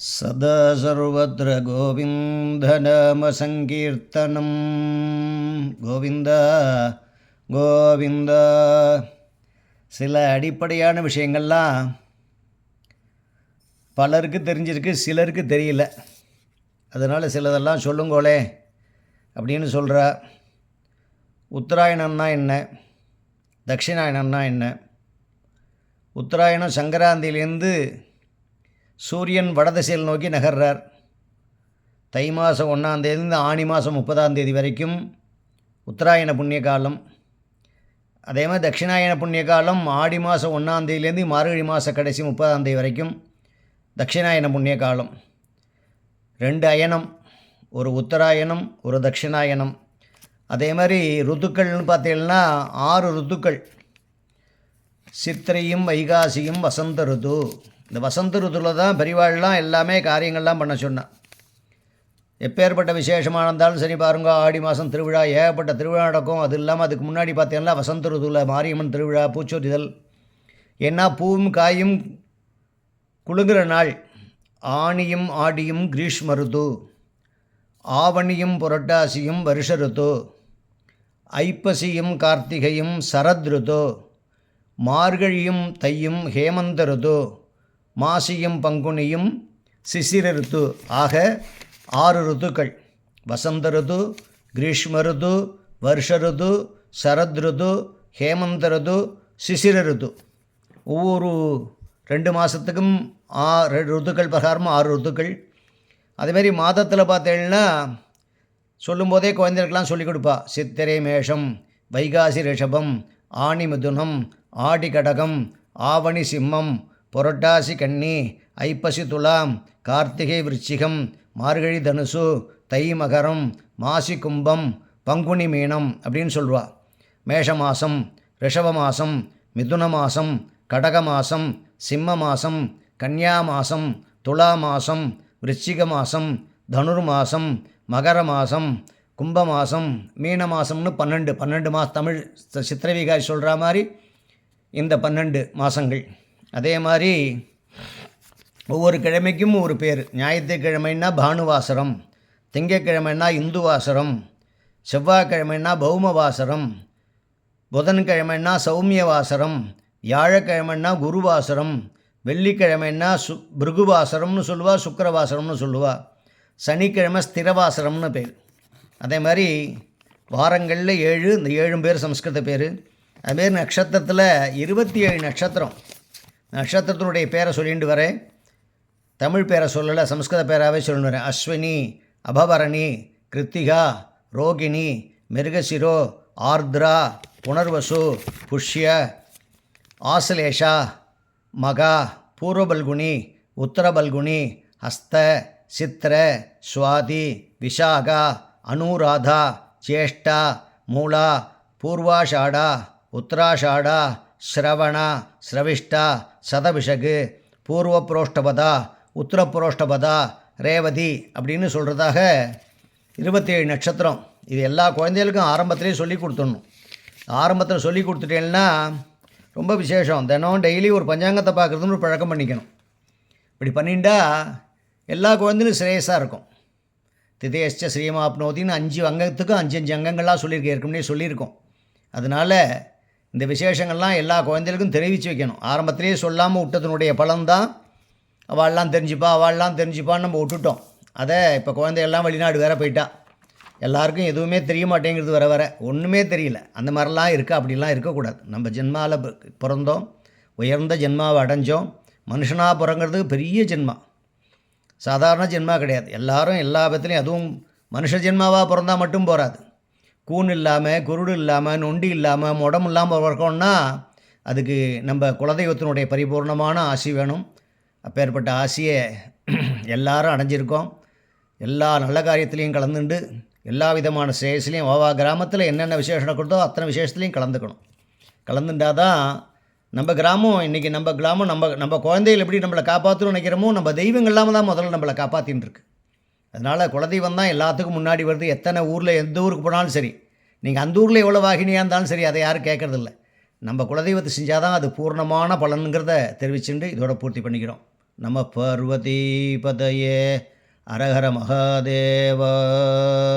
सदा सर्वत्र गोविन्दनामसङ्कीर्तनं கோவிந்த கோவிந்த சில அடிப்படையான விஷயங்கள்லாம் பலருக்கு தெரிஞ்சிருக்கு சிலருக்கு தெரியல அதனால் சிலதெல்லாம் சொல்லுங்கோளே அப்படின்னு சொல்கிறா உத்தராயணம்னா என்ன தட்சிணாயணம்னா என்ன உத்தராயணம் சங்கராந்தியிலேருந்து சூரியன் வடதிசையில் நோக்கி நகர்றார். தை மாதம் ஒன்றாந்தேதிலேருந்து ஆணி மாதம் முப்பதாம் தேதி வரைக்கும் உத்தராயண புண்ணிய காலம். அதே மாதிரி தட்சிணாயன புண்ணிய காலம் ஆடி மாதம் ஒன்றாந்தேதிலேருந்து மார்கழி மாத கடைசி முப்பதாம் தேதி வரைக்கும் தட்சிணாயன புண்ணிய காலம். ரெண்டு அயனம் ஒரு உத்தராயணம் ஒரு தட்சிணாயனம் அதே மாதிரி ருத்துக்கள்னு பார்த்தீங்கன்னா ஆறு ருத்துக்கள். சித்திரையும் வைகாசியும் வசந்த ருது இந்த வசந்த ருதுவில் தான் பெரிவாள்லாம் எல்லாமே காரியங்கள்லாம் பண்ண சொன்னான். எப்பேற்பட்ட விசேஷமாக இருந்தாலும் சரி பாருங்க ஆடி மாதம் திருவிழா ஏகப்பட்ட திருவிழா நடக்கும். அது இல்லாமல் அதுக்கு முன்னாடி பார்த்தீங்கன்னா வசந்த ருதுவில் மாரியம்மன் திருவிழா பூச்சொரிதல். ஏன்னா பூவும் காயும் குழுங்குற நாள். ஆணியும் ஆடியும் கிரீஷ்ம ருது. ஆவணியும் புரட்டாசியும் வருஷ ருது. ஐப்பசியும் கார்த்திகையும் சரத் ருது. மார்கழியும் தையும் ஹேமந்த ருது. மாசியும் பங்குனியும் சிசிர ரித்து ஆக ஆறு ருத்துக்கள். வசந்த ருது கிரீஷ்ம ருது வருஷ ருது சரத் ருது ஹேமந்த ருது சிசிர ருது ஒவ்வொரு ரெண்டு மாதத்துக்கும் ஆ ரெண்டு ருத்துக்கள் பிரகாரமும் ஆறு ருத்துக்கள். அதேமாரி மாதத்தில் பார்த்தீங்கன்னா சொல்லும்போதே குழந்தைகளுக்கெல்லாம் சொல்லிக் கொடுப்பா. சித்திரை மேஷம் வைகாசி ரிஷபம் ஆணி மிதுனம் ஆடி கடகம் ஆவணி சிம்மம் புரட்டாசி கன்னி ஐப்பசி துலாம் கார்த்திகை விருச்சிகம் மார்கழி தனுசு தை மகரம் மாசி கும்பம் பங்குனி மீனம் அப்படின்னு சொல்லுவா. மேஷ மாதம் ரிஷப மாதம் மிதுன மாதம் கடக மாதம் சிம்ம மாதம் கன்னியா மாதம் துலா மாதம் விருச்சிக மாதம் தனுர் மாதம் மகர மாதம் கும்ப மாதம் மீன மாதம்னு பன்னெண்டு பன்னெண்டு மாதம் தமிழ் சி- சொல்கிற மாதிரி இந்த பன்னெண்டு மாதங்கள் அதே மாதிரி ஒவ்வொரு கிழமைக்கும் ஒரு பேர். ஞாயிற்றுக்கிழமைன்னா பானுவாசரம் திங்கட்கிழமைன்னா இந்துவாசரம் செவ்வாய்க்கிழமைன்னா பௌமவாசரம் புதன்கிழமைன்னா சௌமியவாசரம் வியாழக்கிழமைன்னா குருவாசரம் வெள்ளிக்கிழமைன்னா சு பிருகுவாசரம்னு சொல்லுவா சுக்கரவாசரம்னு சொல்லுவா. சனிக்கிழமை ஸ்திரவாசரம்னு பேர். அதே மாதிரி வாரங்களில் ஏழு இந்த ஏழும் பேர் சம்ஸ்கிருத பேர். அதுமாரி நட்சத்திரத்தில் இருபத்தி ஏழு நட்சத்திரம். நட்சத்திரத்தினுடைய பேரை சொல்லிட்டு வரேன் தமிழ் பேரை சொல்லலை சம்ஸ்கிருத பேராகவே சொல்லிட்டு வரேன் அஸ்வினி அபவரணி கிருத்திகா ரோகிணி மிருகசிரோ ஆர்திரா புனர்வசு புஷ்ய ஆசலேஷா மகா பூர்வபல்குனி உத்தரபல்குனி ஹஸ்த சித்திர சுவாதி விஷாகா அனுராதா சேஷ்டா மூலா பூர்வாஷாடா உத்தராஷாடா ஸ்ரவணா ஸ்ரவிஷ்டா சதபிஷகு பூர்வ புரோஷ்டபதா உத்தர புரோஷ்டபதா ரேவதி அப்படின்னு சொல்கிறதாக இருபத்தேழு நட்சத்திரம். இது எல்லா குழந்தைகளுக்கும் ஆரம்பத்திலே சொல்லி கொடுத்துடணும். ஆரம்பத்தில் சொல்லி கொடுத்துட்டேன்னா ரொம்ப விசேஷம். தினம் டெய்லி ஒரு பஞ்சாங்கத்தை பார்க்குறதுன்னு ஒரு பழக்கம் பண்ணிக்கணும். இப்படி பண்ணிட்டா எல்லா குழந்தையும் சிரேயஸாக இருக்கும். திதேஷ்ட ஸ்ரீமாப்னோதின்னு அஞ்சு அங்கத்துக்கும் அஞ்சு அஞ்சு அங்கங்கள்லாம் சொல்லியிருக்கேன். ஏற்கனவே சொல்லியிருக்கோம். அதனால் இந்த விசேஷங்கள்லாம் எல்லா குழந்தைகளுக்கும் தெரிவித்து வைக்கணும். ஆரம்பத்திலேயே சொல்லாமல் விட்டதுனுடைய பலன்தான் அவள்லாம் தெரிஞ்சுப்பா அவள்லாம் தெரிஞ்சுப்பான்னு நம்ம விட்டுட்டோம். அதை இப்போ குழந்தைகள்லாம் வெளிநாடு வேற போயிட்டா. எல்லாருக்கும் எதுவுமே தெரிய மாட்டேங்கிறது வர வர. ஒன்றுமே தெரியல. அந்த மாதிரிலாம் இருக்கா அப்படிலாம் இருக்கக்கூடாது. நம்ம ஜென்மாவில் பிறந்தோம். உயர்ந்த ஜென்மாவை அடைஞ்சோம். மனுஷனாக பிறங்கிறதுக்கு பெரிய ஜென்மா. சாதாரண ஜென்மா கிடையாது. எல்லாரும் எல்லா விதத்துலையும் அதுவும் மனுஷ ஜென்மாவாக பிறந்தா மட்டும் போகாது கூன் இல்லாமல் குருடு இல்லாமல் நொண்டி இல்லாமல் முடம் இல்லாமல் பிறக்கணும்னா அதுக்கு நம்ம குலதெய்வத்தினுடைய பரிபூர்ணமான ஆசி வேணும். அப்பேற்பட்ட ஆசையை எல்லாரும் அடைஞ்சிருக்கோம். எல்லா நல்ல காரியத்திலையும் கலந்துண்டு எல்லா விதமான ஸ்ரேயஸ்லையும் ஓவா கிராமத்தில் என்னென்ன விசேஷம் கொடுத்தோ அத்தனை விசேஷத்துலையும் கலந்துக்கணும். கலந்துட்டால் தான் நம்ம கிராமம் இன்றைக்கி நம்ம கிராமம் நம்ம நம்ம குழந்தைகள் எப்படி நம்மளை காப்பாற்றணும்னு நினைக்கிறோமோ நம்ம தெய்வங்கள்லாம் தான் முதல்ல நம்மளை காப்பாற்றின்னு இருக்கு அதனால் குலதெய்வம் தான் எல்லாத்துக்கும் முன்னாடி வருது. எத்தனை ஊரில் எந்த ஊருக்கு போனாலும் சரி. நீங்கள் அந்த ஊரில் எவ்வளோ வாகினியாக இருந்தாலும் சரி அதை யாரும் கேட்கறதில்ல. நம்ம குலதெய்வத்தை செஞ்சால் தான் அது பூர்ணமான பலனுங்கிறத தெரிவிச்சுட்டு இதோட பூர்த்தி பண்ணிக்கிறோம். நம்ம பார்வதி பதையே அரஹர மகாதேவா.